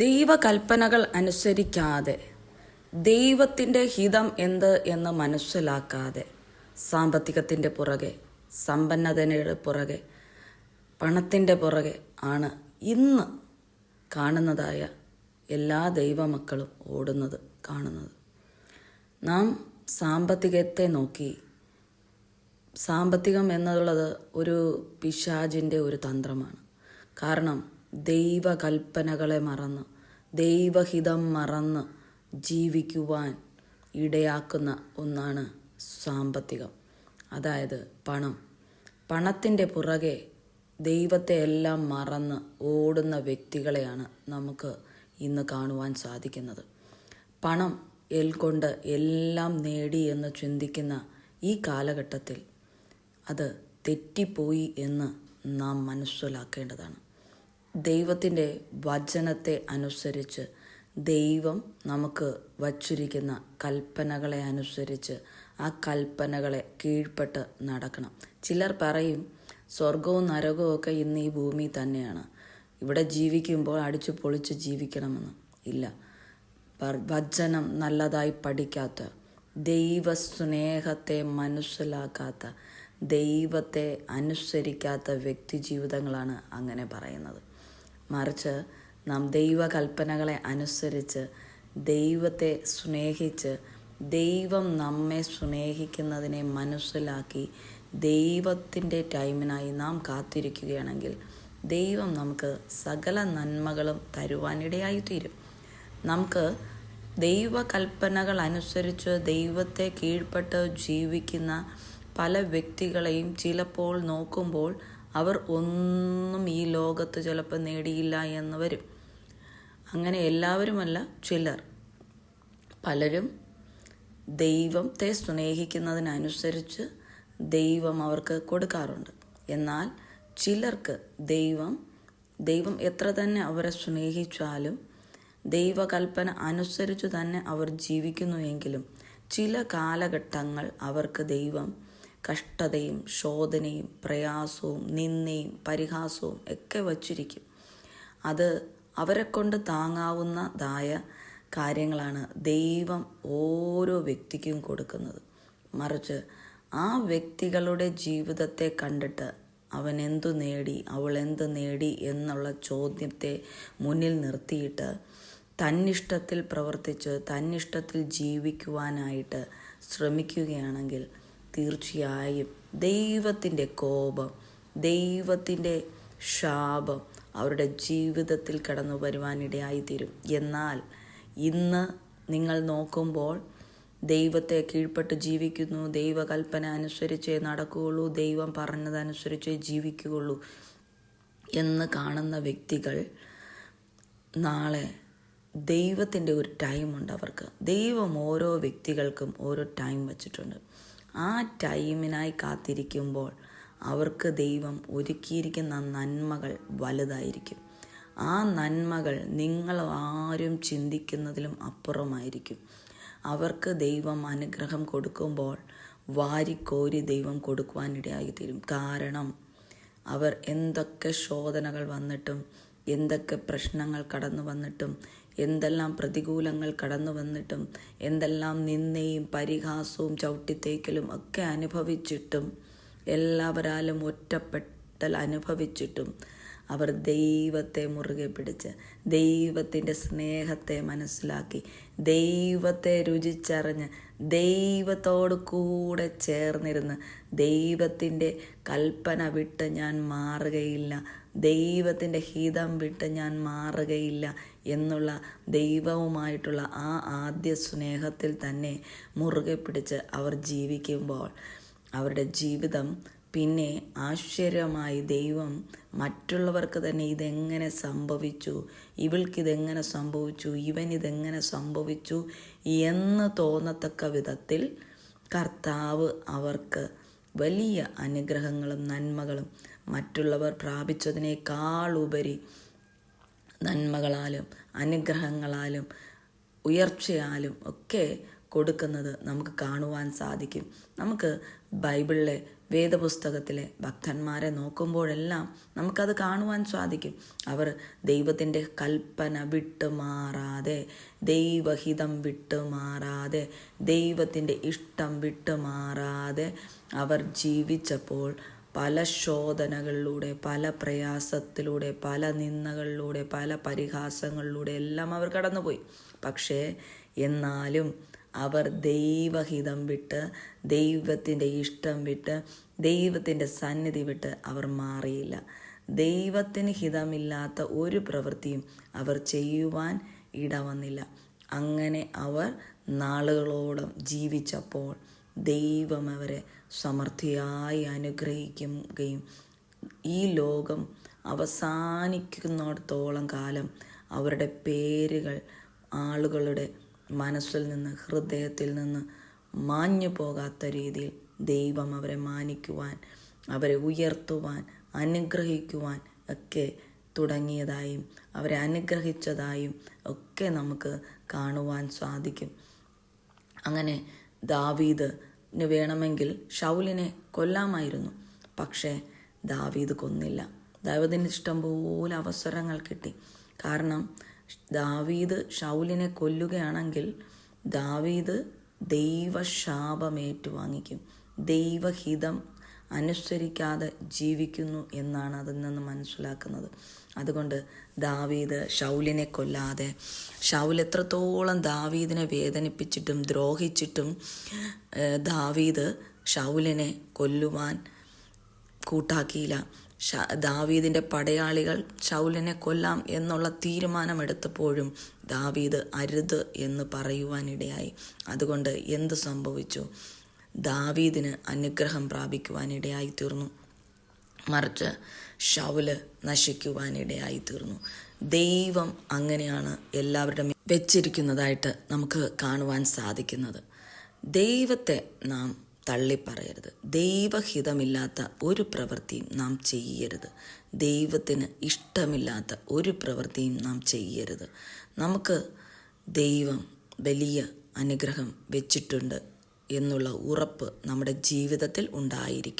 ദൈവകൽപ്പനകൾ അനുസരിക്കാതെ ദൈവത്തിന്റെ ഹിതം എന്ത് എന്ന് മനസ്സിലാക്കാതെ സാമ്പത്തികത്തിന്റെ പുറകെ സമ്പന്നതയുടെ പുറകെ പണത്തിന്റെ പുറകെ ആണ് ഇന്ന് കാണുന്നതായ എല്ലാ ദൈവമക്കളും ഓടുന്നത് കാണുന്നത്. നാം സാമ്പത്തികത്തെ നോക്കി സാമ്പത്തികം എന്നുള്ളത് ഒരു പിശാജിന്റെ ഒരു തന്ത്രമാണ്. കാരണം ദൈവകൽപ്പനകളെ മറന്ന് ദൈവഹിതം മറന്ന് ജീവിക്കുവാൻ ഇടയാക്കുന്ന ഒന്നാണ് സാമ്പത്തികം. അതായത് പണം. പണത്തിന്റെ പുറകെ ദൈവത്തെ എല്ലാം മറന്ന് ഓടുന്ന വ്യക്തികളെയാണ് നമുക്ക് ഇന്ന് കാണുവാൻ സാധിക്കുന്നത്. പണം എൽ കൊണ്ട് എല്ലാം നേടി എന്ന് ചിന്തിക്കുന്ന ഈ കാലഘട്ടത്തിൽ അത് തെറ്റിപ്പോയി എന്ന് നാം മനസ്സിലാക്കേണ്ടതാണ്. ദൈവത്തിന്റെ വചനത്തെ അനുസരിച്ച് ദൈവം നമുക്ക് വച്ചിരിക്കുന്ന കൽപ്പനകളെ അനുസരിച്ച് ആ കൽപ്പനകളെ കീഴ്പ്പെട്ട് നടക്കണം. ചിലർ പറയും സ്വർഗവും നരകവും ഒക്കെ ഇന്ന് ഈ ഭൂമി തന്നെയാണ്. ഇവിടെ ജീവിക്കുമ്പോൾ അടിച്ചു പൊളിച്ച് ജീവിക്കണമെന്ന്. ഇല്ല. വചനം നല്ലതായി പഠിക്കാത്ത ദൈവസ്നേഹത്തെ മനസ്സിലാക്കാത്ത ദൈവത്തെ അനുസരിക്കാത്ത വ്യക്തി ജീവിതങ്ങളാണ് അങ്ങനെ പറയുന്നത്. മറിച്ച് നാം ദൈവകൽപ്പനകളെ അനുസരിച്ച് ദൈവത്തെ സ്നേഹിച്ച് ദൈവം നമ്മെ സ്നേഹിക്കുന്നതിനെ മനസ്സിലാക്കി ദൈവത്തിന്റെ ടൈമിനായി നാം കാത്തിരിക്കുകയാണെങ്കിൽ ദൈവം നമുക്ക് സകല നന്മകളും തരുവാനിടയായി തീരും നമുക്ക് ദൈവകൽപ്പനകൾ അനുസരിച്ച് ദൈവത്തെ കീഴ്പ്പെട്ട് ജീവിക്കുന്ന പല വ്യക്തികളെയും ചിലപ്പോൾ നോക്കുമ്പോൾ അവർ ഒന്നും ഈ ലോകത്ത് ചിലപ്പോൾ നേടിയില്ല എന്ന് വരും. അങ്ങനെ എല്ലാവരുമല്ല ചിലർ. പലരും ദൈവത്തെ സ്നേഹിക്കുന്നതിനനുസരിച്ച് ദൈവം അവർക്ക് കൊടുക്കാറുണ്ട്. എന്നാൽ ചിലർക്ക് ദൈവം ദൈവം എത്ര തന്നെ അവരെ സ്നേഹിച്ചാലും ദൈവകൽപ്പന അനുസരിച്ച് തന്നെ അവർ ജീവിക്കുന്നു എങ്കിലും ചില കാലഘട്ടങ്ങൾ അവർക്ക് ദൈവം കഷ്ടതയും ശോധനയും പ്രയാസവും നിന്ദയും പരിഹാസവും ഒക്കെ വച്ചിരിക്കും. അത് അവരെ കൊണ്ട് താങ്ങാവുന്നതായ കാര്യങ്ങളാണ് ദൈവം ഓരോ വ്യക്തിക്കും കൊടുക്കുന്നത്. മറിച്ച് ആ വ്യക്തികളുടെ ജീവിതത്തെ കണ്ടിട്ട് അവൻ എന്തു നേടി അവൾ എന്ത് നേടി എന്നുള്ള ചോദ്യത്തെ മുന്നിൽ നിർത്തിയിട്ട് തന്നിഷ്ടത്തിൽ പ്രവർത്തിച്ച് തന്നിഷ്ടത്തിൽ ജീവിക്കുവാനായിട്ട് ശ്രമിക്കുകയാണെങ്കിൽ തീർച്ചയായും ദൈവത്തിന്റെ കോപം ദൈവത്തിന്റെ ശാപം അവരുടെ ജീവിതത്തിൽ കടന്നു വരുവാനിടയായിത്തീരും എന്നാൽ ഇന്ന് നിങ്ങൾ നോക്കുമ്പോൾ ദൈവത്തെ കീഴ്പ്പെട്ട് ജീവിക്കുന്നു ദൈവകൽപ്പന അനുസരിച്ചേ നടക്കുകയുള്ളൂ ദൈവം പറഞ്ഞതനുസരിച്ചേ ജീവിക്കുകയുള്ളൂ എന്ന് കാണുന്ന വ്യക്തികൾ നാളെ ദൈവത്തിന്റെ ഒരു ടൈമുണ്ട് അവർക്ക്. ദൈവം ഓരോ വ്യക്തികൾക്കും ഓരോ ടൈം വച്ചിട്ടുണ്ട്. ആ ടൈമിനായി കാത്തിരിക്കുമ്പോൾ അവർക്ക് ദൈവം ഒരുക്കിയിരിക്കുന്ന നന്മകൾ വലുതായിരിക്കും. ആ നന്മകൾ നിങ്ങൾ ആരും ചിന്തിക്കുന്നതിലും അപ്പുറമായിരിക്കും. അവർക്ക് ദൈവം അനുഗ്രഹം കൊടുക്കുമ്പോൾ വാരിക്കോരി ദൈവം കൊടുക്കുവാനിടയായി തീരും കാരണം അവർ എന്തൊക്കെ ശോധനകൾ വന്നിട്ടും എന്തൊക്കെ പ്രശ്നങ്ങൾ കടന്നു വന്നിട്ടും എന്തെല്ലാം പ്രതികൂലങ്ങൾ കടന്നു വന്നിട്ടും എന്തെല്ലാം നിന്ദയും പരിഹാസവും ചവിട്ടിത്തേക്കലും ഒക്കെ അനുഭവിച്ചിട്ടും എല്ലാവരാലും ഒറ്റപ്പെട്ടൽ അനുഭവിച്ചിട്ടും അവർ ദൈവത്തെ മുറുകെ പിടിച്ച് ദൈവത്തിന്റെ സ്നേഹത്തെ മനസ്സിലാക്കി ദൈവത്തെ രുചിച്ചറിഞ്ഞ് ദൈവത്തോട് കൂടെ ചേർന്നിരുന്ന് ദൈവത്തിന്റെ കൽപ്പന വിട്ട് ഞാൻ മാറുകയില്ല ദൈവത്തിന്റെ ഹിതം വിട്ട് ഞാൻ മാറുകയില്ല എന്നുള്ള ദൈവവുമായിട്ടുള്ള ആ ആദ്യ സ്നേഹത്തിൽ തന്നെ മുറുകെ പിടിച്ച് അവർ ജീവിക്കുമ്പോൾ അവരുടെ ജീവിതം പിന്നെ ആശ്ചര്യമായി ദൈവം മറ്റുള്ളവർക്ക് തന്നെ ഇതെങ്ങനെ സംഭവിച്ചു? ഇവൾക്കിതെങ്ങനെ സംഭവിച്ചു? ഇവൻ ഇതെങ്ങനെ സംഭവിച്ചു? എന്ന് തോന്നത്തക്ക വിധത്തിൽ കർത്താവ് അവർക്ക് വലിയ അനുഗ്രഹങ്ങളും നന്മകളും മറ്റുള്ളവർ പ്രാപിച്ചതിനേക്കാൾ ഉപരി നന്മകളാലും അനുഗ്രഹങ്ങളാലും ഉയർച്ചയാലും ഒക്കെ കൊടുക്കുന്നത് നമുക്ക് കാണുവാൻ സാധിക്കും. നമുക്ക് ബൈബിളിലെ വേദപുസ്തകത്തിലെ ഭക്തന്മാരെ നോക്കുമ്പോഴെല്ലാം നമുക്കത് കാണുവാൻ സാധിക്കും. അവർ ദൈവത്തിന്റെ കൽപ്പന വിട്ടുമാറാതെ ദൈവഹിതം വിട്ടുമാറാതെ ദൈവത്തിന്റെ ഇഷ്ടം വിട്ടുമാറാതെ അവർ ജീവിച്ചപ്പോൾ പല ശോധനകളിലൂടെ പല പ്രയാസത്തിലൂടെ പല നിന്ദകളിലൂടെ പല പരിഹാസങ്ങളിലൂടെ എല്ലാം അവർ കടന്നുപോയി. പക്ഷേ എന്നാലും അവർ ദൈവഹിതം വിട്ട് ദൈവത്തിന്റെ ഇഷ്ടം വിട്ട് ദൈവത്തിന്റെ സന്നിധി വിട്ട് അവർ മാറിയില്ല. ദൈവത്തിന് ഹിതമില്ലാത്ത ഒരു പ്രവൃത്തിയും അവർ ചെയ്യുവാൻ ഇടവന്നില്ല. അങ്ങനെ അവർ നാളുകളോളം ജീവിച്ചപ്പോൾ ദൈവം അവരെ സമൃദ്ധിയായി അനുഗ്രഹിക്കുകയും ഈ ലോകം അവസാനിക്കുന്നിടത്തോളം കാലം അവരുടെ പേരുകൾ ആളുകളുടെ മനസ്സിൽ നിന്ന് ഹൃദയത്തിൽ നിന്ന് മാഞ്ഞു പോകാത്ത രീതിയിൽ ദൈവം അവരെ മാനിക്കുവാൻ അവരെ ഉയർത്തുവാൻ അനുഗ്രഹിക്കുവാൻ ഒക്കെ തുടങ്ങിയതായും അവരെ അനുഗ്രഹിച്ചതായും ഒക്കെ നമുക്ക് കാണുവാൻ സാധിക്കും. അങ്ങനെ ദാവീദിന് വേണമെങ്കിൽ ഷൗലിനെ കൊല്ലാമായിരുന്നു. പക്ഷേ ദാവീദ് കൊന്നില്ല. ദൈവത്തിന് ഇഷ്ടം പോലെ അവസരങ്ങൾ കിട്ടി. കാരണം ദാവീദ് ഷൗലിനെ കൊല്ലുകയാണെങ്കിൽ ദാവീദ് ദൈവശാപം ഏറ്റുവാങ്ങിക്കും ദൈവഹിതം അനുസരിക്കാതെ ജീവിക്കുന്നു എന്നാണ് അതിൽ നിന്ന് മനസ്സിലാക്കുന്നത്. അതുകൊണ്ട് ദാവീദ് ഷൗലിനെ കൊല്ലാതെ ഷൗൽ എത്രത്തോളം ദാവീദിനെ വേദനിപ്പിച്ചിട്ടും ദ്രോഹിച്ചിട്ടും ദാവീദ് ഷൗലിനെ കൊല്ലുവാൻ കൂട്ടാക്കിയില്ല. ദാവീദിന്റെ പടയാളികൾ ഷൗലിനെ കൊല്ലാം എന്നുള്ള തീരുമാനമെടുത്തപ്പോഴും ദാവീദ് അരുത് എന്ന് പറയുവാനിടയായി. അതുകൊണ്ട് എന്ത് സംഭവിച്ചു? ദാവീദിന് അനുഗ്രഹം പ്രാപിക്കുവാനിടയായി തീർന്നു. മറിച്ച് ഷൗൽ നശിക്കുവാനിടയായി തീർന്നു ദൈവം അങ്ങനെയാണ് എല്ലാവരുടെ വെച്ചിരിക്കുന്നതായിട്ട് നമുക്ക് കാണുവാൻ സാധിക്കുന്നത്. ദൈവത്തെ നാം തള്ളിപ്പറയരുത്. ദൈവഹിതമില്ലാത്ത ഒരു പ്രവൃത്തിയും നാം ചെയ്യരുത്. ദൈവത്തിന് ഇഷ്ടമില്ലാത്ത ഒരു പ്രവൃത്തിയും നാം ചെയ്യരുത്. നമുക്ക് ദൈവം വലിയ അനുഗ്രഹം വെച്ചിട്ടുണ്ട് എന്നുള്ള ഉറപ്പ് നമ്മുടെ ജീവിതത്തിൽ ഉണ്ടായിരിക്കണം.